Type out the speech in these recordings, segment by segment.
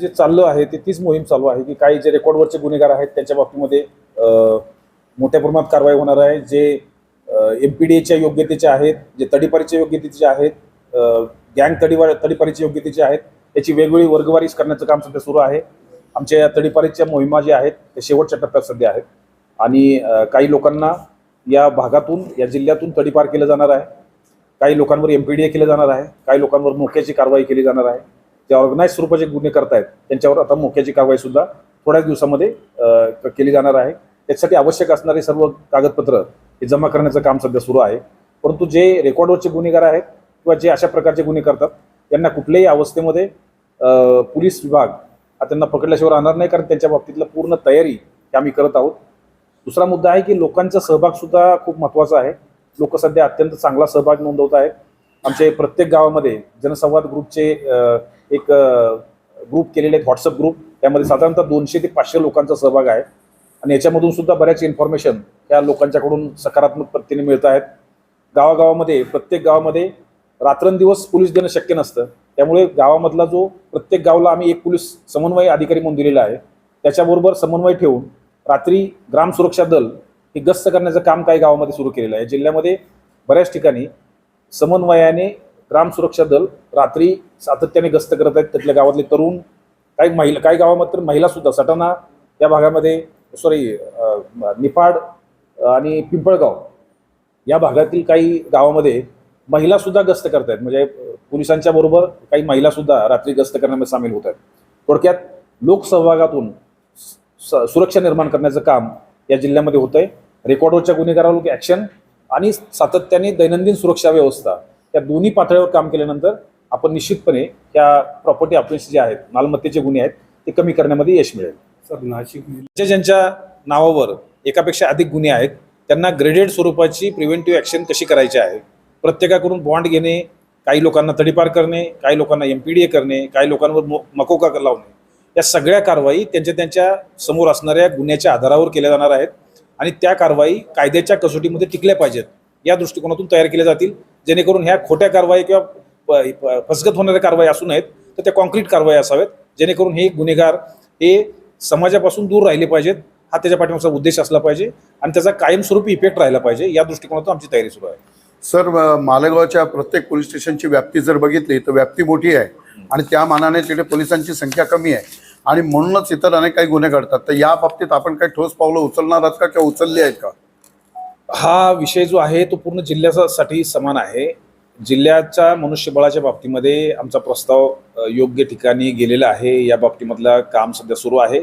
जे चाललं आहे ते तीच मोहीम चालू आहे की काही जे रेकॉर्डवरचे गुन्हेगार आहेत त्यांच्या बाबतीमध्ये मोठ्या प्रमाणात कारवाई होणार आहे. जे एम पी डी एच्या योग्यतेचे आहेत जे तडीपारीच्या योग्यतेचे आहेत गँग तडीवार तडीपारीच्या योग्यतेचे आहेत त्याची वेगवेगळी वर्गवारी करण्याचं काम सध्या सुरू आहे. आमच्या या तडीपारीच्या मोहिमा ज्या आहेत ते शेवटच्या टप्प्यात सध्या आहेत. आणि काही लोकांना या भागातून या जिल्ह्यातून तडीपार केलं जाणार आहे. काही लोकांवर एम पी डी ए केलं जाणार आहे. काही लोकांवर मोक्याची कारवाई केली जाणार आहे. जे ऑर्गनाईज स्वरूपाचे गुन्हे करतायत त्यांच्यावर आता मोक्याची कारवाई सुद्धा थोड्याच दिवसामध्ये केली जाणार आहे. त्याच्यासाठी आवश्यक असणारे सर्व कागदपत्र हे जमा करण्याचं काम सध्या सुरू आहे. परंतु जे रेकॉर्डवरचे गुन्हेगार आहेत किंवा जे अशा प्रकारचे गुन्हे करतात त्यांना कुठल्याही अवस्थेमध्ये पोलीस विभाग हा त्यांना पकडल्याशिवाय राहणार नाही कारण त्यांच्या बाबतीतलं पूर्ण तयारी हे आम्ही करत आहोत. दुसरा मुद्दा आहे की लोकांचा सहभागसुद्धा खूप महत्त्वाचा आहे. लोक सध्या अत्यंत चांगला सहभाग नोंदवत आहेत. आमचे प्रत्येक गावामध्ये जनसंवाद ग्रुपचे एक ग्रुप केलेले आहेत व्हॉट्सअप ग्रुप त्यामध्ये साधारणतः दोनशे ते पाचशे लोकांचा सहभाग आहे. आणि याच्यामधून सुद्धा बऱ्याच इन्फॉर्मेशन त्या लोकांच्याकडून सकारात्मक पद्धतीने मिळत आहेत. गावागावामध्ये प्रत्येक गावामध्ये रात्रंदिवस पोलीस देणं शक्य नसतं. त्यामुळे गावामधला जो प्रत्येक गावाला आम्ही एक पोलीस समन्वय अधिकारी म्हणून दिलेला आहे. त्याच्याबरोबर समन्वय ठेवून रात्री ग्राम सुरक्षा दल हे गस्त करण्याचं काम काही गावामध्ये सुरू केलेलं आहे. जिल्ह्यामध्ये बऱ्याच ठिकाणी समन्वयाने ग्राम सुरक्षा दल रात्री सातत्याने गस्त करत आहेत. त्यातल्या गावातले तरुण काही महिला काही गावामध्ये महिला सुद्धा सटाणा या भागामध्ये सॉरी निफाड आणि पिंपळगाव या भागातील काही गावामध्ये महिला सुद्धा गस्त करत आहेत. म्हणजे पोलिसांच्या बरोबर काही महिला सुद्धा रात्री गस्त करण्यामध्ये सामील होत आहेत. थोडक्यात लोकसहभागातून स- सुरक्षा निर्माण करण्याचं काम या जिल्ह्यामध्ये होतंय. आहे रेकॉर्डवरच्या गुन्हेगारावर ॲक्शन आणि सातत्याने दैनंदिन सुरक्षा व्यवस्था या दोन्ही पातळीवर काम केल्यानंतर आपण निश्चितपणे या प्रॉपर्टी ऑफेन्स जे आहेत मालमत्तेचे गुन्हे आहेत ते कमी करण्यामध्ये यश मिळेल. सर नाशिक ज्या ज्यांच्या नावावर एकापेक्षा अधिक गुन्हे आहेत त्यांना ग्रेडेड स्वरूपाची प्रिव्हेंटिव्ह ॲक्शन कशी करायची आहे? प्रत्येकाकडून बॉन्ड घेणे काही लोकांना तडीपार करणे काही लोकांना एम पी डी ए करणे काही लोकांवर मकोका लावणे या सगळ्या कारवाई त्यांच्या त्यांच्यासमोर असणाऱ्या गुन्ह्याच्या आधारावर केल्या जाणार आहेत आणि त्या कारवाई कायद्याच्या कसोटीमध्ये टिकल्या पाहिजेत या दृष्टिकोनातून तयार केल्या जातील. जेणेकरून ह्या खोट्या कारवाई किंवा प- फसगत होणाऱ्या कारवाई असू नयेत तर त्या कॉन्क्रीट कारवाई असावेत जेणेकरून हे गुन्हेगार हे समाजापासून दूर राहिले पाहिजेत हा त्याच्या पाठीमागचा उद्देश असला पाहिजे आणि त्याचा कायमस्वरूपी इफेक्ट राहिला पाहिजे या दृष्टिकोनातून आमची तयारी सुरू आहे. सर मालेगावच्या प्रत्येक पोलीस स्टेशनची व्याप्ती जर बघितली तर व्याप्ती मोठी आहे आणि त्या मानाने तिथे पोलिसांची संख्या कमी आहे आणि म्हणूनच इतर अनेक काही गुन्हे घडतात. तर या बाबतीत आपण काही ठोस पावलं उचलणार आहात का किंवा उचलली आहेत का? हा विषय जो आहे तो पूर्ण जिल्ह्यासाठी समान आहे. जिल्ह्याच्या मनुष्यबळाच्या बाबतीमध्ये आमचा प्रस्ताव योग्य ठिकाणी गेलेला आहे. या बाबतीमधलं काम सध्या सुरू आहे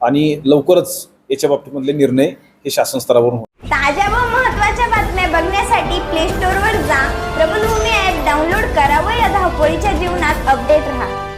आणि लवकरच याच्या बाबतीमधले निर्णय हे शासन स्तरावरून होतील. ताज्या व महत्त्वाच्या बातम्या बघण्यासाठी प्ले स्टोअरवर जा. प्रबलभूमी ॲप डाउनलोड करा व या धावपळीच्या जीवनात अपडेट राहा.